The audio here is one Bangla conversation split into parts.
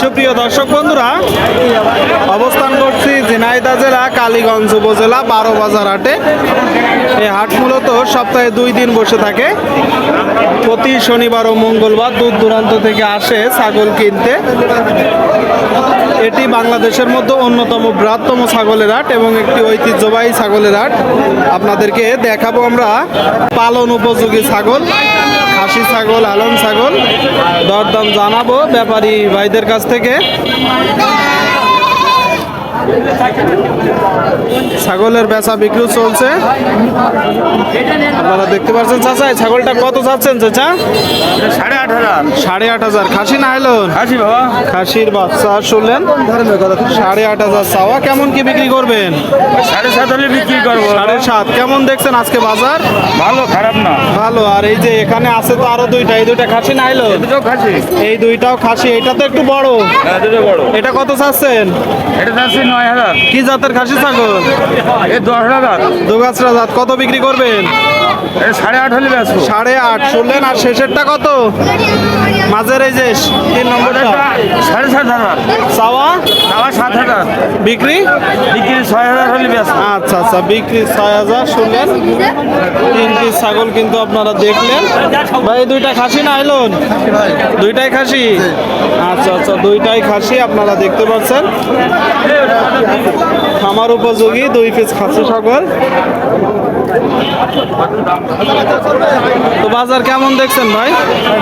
সুপ্রিয় দর্শক বন্ধুরা, অবস্থান করছি ঝিনাইদহ জেলা, কালীগঞ্জ উপজেলা, বারো বাজার হাটে। এই হাট মূলত সপ্তাহে দুই দিন বসে থাকে। প্রতি শনিবার ও মঙ্গলবার দূর দূরান্ত থেকে আসে ছাগল কিনতে। এটি বাংলাদেশের মধ্যে অন্যতম বৃহত্তম ছাগলের হাট এবং একটি ঐতিহ্যবাহী ছাগলের হাট। আপনাদেরকে দেখাবো আমরা পালন উপযোগী ছাগল। খাসি ছাগল আলম ছাগল। দরদাম জানাব ব্যাপারী ভাইদের কাছ থেকে। ছাগলের বেচা বিক্রি চলছে। আপনারা দেখতে পাচ্ছেন চাচা ছাগলটা কত চাচ্ছেন চাচা? সাড়ে আট হাজার। সাড়ে আট হাজার খাসি না এলেন আসি বাবা খাসির বাচ্চা শুনলেন? সাড়ে আট হাজার চাওয়া। কেমন কি বিক্রি করবেন? সাড়ে সাত। হলে বিক্রি করব সাড়ে সাত কেমন দেখছেন আজকে বাজার? ভালো খারাপ না। ভালো। আর এই যে এখানে আছে তো আরও দুইটা। এই দুইটা খাসি না দুটো খাসি। এই দুইটাও খাসি। এটা তো একটু বড়। হ্যাঁ বড়। এটা কত চাচ্ছেন? এটা যাচ্ছে নয় হাজার। কি জাতের খাসি ছাগল? এ দশ হাজার। দুগাছরা জাত। কত বিক্রি করবেন? সাড়ে আট হলে ব্যস্ত সাড়ে আট। শুনলেন? আর শেষেরটা কত? মাঝের এই যে তিন নম্বরটা। সাড়ে সাত হাজার। চাওয়া হাজার বিক্রি? বিক্রি ছয় হাজার হলে আচ্ছা আচ্ছা বিক্রি ছয় হাজার শুনলেন। তিন পিস ছাগল কিন্তু আপনারা দেখলেন। ভাই দুইটা খাসি না আইলন? দুইটাই খাসি? আচ্ছা আচ্ছা দুইটাই খাসি আপনারা দেখতে পাচ্ছেন। খামার উপযোগী দুই পিস খাসি ছাগল। তো বাজার কেমন দেখছেন ভাই?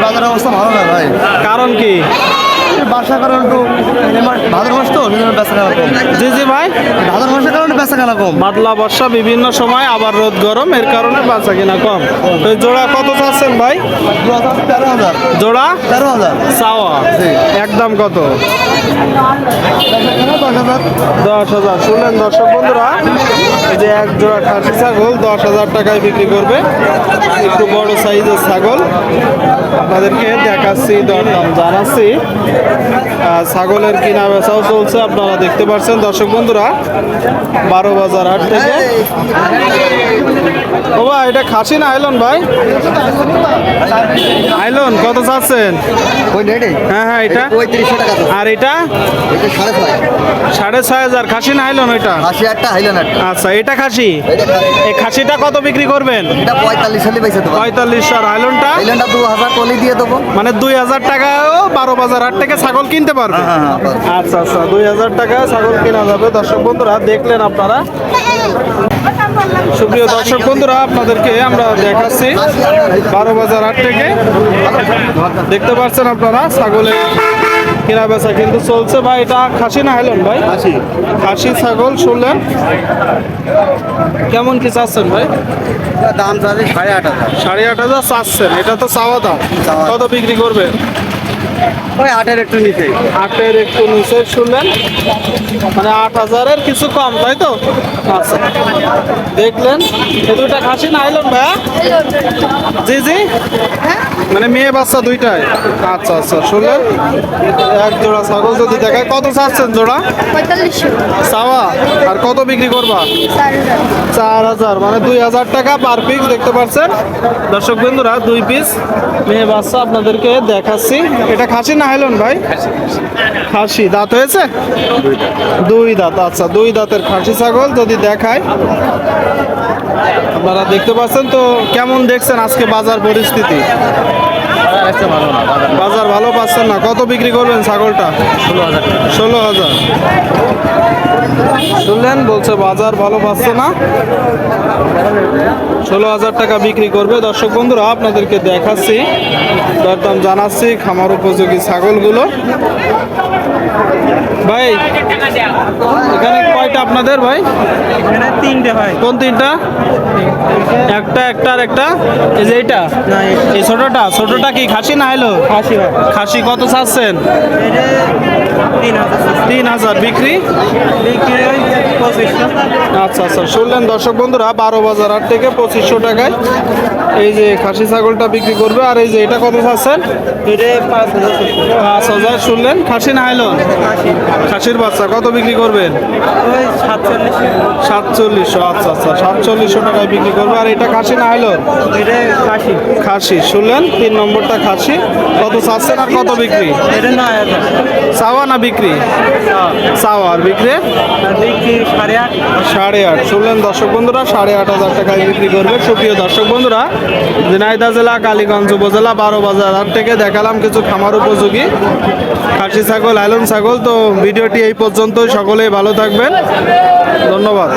বাজারের অবস্থা ভালো না ভাই। কারণ কি? বাসার করার একটু ভাদর মাস তো বেচা কম জি জি ভাই ভাদর মাসের কারণে বেচা কেনা কম? বাদলা বর্ষা বিভিন্ন সময়, আবার রোদ গরম, এর কারণে বাঁচা কিনা কম। জোড়া কত চাচ্ছেন ভাই? তেরো হাজার জোড়া? তেরো হাজার চাওয়া একদম কত? দশ হাজার। শুনলেন দর্শক বন্ধুরা যে এক জোড়া খাসি ছাগল, দশ হাজার টাকায় বিক্রি করবে। একটু বড় সাইজের ছাগল। আপনাদেরকে দেখাচ্ছি, দরদাম জানাচ্ছি। ছাগলের কিনা বেচাও চলছে, আপনারা দেখতে পাচ্ছেন। দর্শক বন্ধুরা, বারো বাজার হাট থেকে? ও ভাই এটা খাসি না আইলন ভাই? আইলন কত চাচ্ছেন? হ্যাঁ হ্যাঁ এটা? আর এটা? সাড়ে ছয়। হাজার। খাসি না আইলন ওইটা? আচ্ছা এটা খাসি? এই খাসিটা কত বিক্রি করবেন? এটা পঁয়তাল্লিশ আর আইলনটা? দু হাজার টলি দিয়ে দেবো। মানে দুই হাজার টাকাও বারো বাজার হাট থেকে ছাগল কিনতে পারবে? হ্যাঁ, হ্যাঁ, আচ্ছা আচ্ছা দুই হাজার টাকা ছাগল কেনা যাবে। দর্শক বন্ধুরা দেখলেন আপনারা সুপ্রিয় দর্শক বন্ধুরা আপনাদেরকে আমরা দেখাচ্ছি বারো বাজার হাট থেকে। দেখতে পাচ্ছেন আপনারা ছাগলের কেনা বেচা কিন্তু চলছে। ভাই এটা খাসি না হেলেন ভাই? খাসি। খাসি ছাগল শুনলেন? কেমন কি চাচ্ছেন ভাই? দাম চাচ্ছে সাড়ে আট হাজার। সাড়ে আট হাজার চাচ্ছেন। এটা তো চাওয়া দাম। কত বিক্রি করবে ওই আটের একটু নিচে। আটের একটু নিচে শুনলেন মানে আট হাজারের কিছু কম তাই তো? আচ্ছা। দেখলেন এ দুইটা খাসি না আইলেন ভাইয়া জি জি। মানে মেয়ে বাচ্চা দুইটাই। আচ্ছা আচ্ছা শুনলেন এক জোড়া ছাগল যদি দেখায় কত চাচ্ছেন জোড়া? চাওয়া? আর কত বিক্রি করবা? চার চার হাজার মানে দুই হাজার টাকা পার পিস দেখতে পাচ্ছেন? দর্শক বন্ধুরা দুই পিস মেয়ে বাচ্চা আপনাদেরকে দেখাচ্ছি। এটা খাসি না হেলন ভাই? খাসি দাঁত হয়েছে? দুই দাঁত আচ্ছা দুই দাঁতের খাসি ছাগল যদি দেখায়। আপনারা দেখতে পাচ্ছেন তো কেমন দেখছেন আজকে বাজার পরিস্থিতি? বাজার ভালো। পাচ্ছেন না। কত বিক্রি করবেন ছাগলটা? ষোলো হাজার শুনলেন বলছে বাজার ভালো পাচ্ছে না। ষোলো হাজার টাকা বিক্রি করবে। দর্শক বন্ধুরা আপনাদেরকে দেখাচ্ছি দরদাম জানাচ্ছি খামার উপযোগী ছাগলগুলো। ভাই এখানে কয়টা আপনাদের ভাই? তিনটে ভাই। কোন তিনটা? একটা একটা আর একটা? এই যে এইটা? এই ছোটটা ছোটটা কি খাসি না এলো? খাসি খাসি কত চাচ্ছেন? তিন হাজার। বিক্রি? বিক্রি আচ্ছা আচ্ছা। শুনলেন দর্শক বন্ধুরা বারো বাজার হাট থেকে পঁচিশশো টাকায় এই যে খাসি ছাগলটা বিক্রি করবে। আর এই যে এটা কত চাচ্ছেন? পাঁচ হাজার শুনলেন? খাসি না আশি খাসির বাচ্চা কত বিক্রি করবেন? সাতচল্লিশশো আচ্ছা আচ্ছা। সাতচল্লিশশো টাকায় বিক্রি করবে। আর এটা খাসি না এটা খাসি। শুনলেন? তিন নম্বরটা খাসি। কত চাচ্ছেন আর কত বিক্রি? চাওয়া না বিক্রি? চাওয়া। আর বিক্রি? আর বিক্রি সাড়ে আট? শুনলেন দর্শক বন্ধুরা, সাড়ে আট হাজার টাকায় বিক্রি করবে। সুপ্রিয় দর্শক বন্ধুরা, ঝিনাইদহ জেলা, কালীগঞ্জ উপজেলা, বারো বাজার হাট থেকে দেখালাম কিছু খামার উপযোগী। খাসি ছাগল, আইলন ছাগল। তো ভিডিওটি এই পর্যন্তই। সকলেই ভালো থাকবেন। ধন্যবাদ।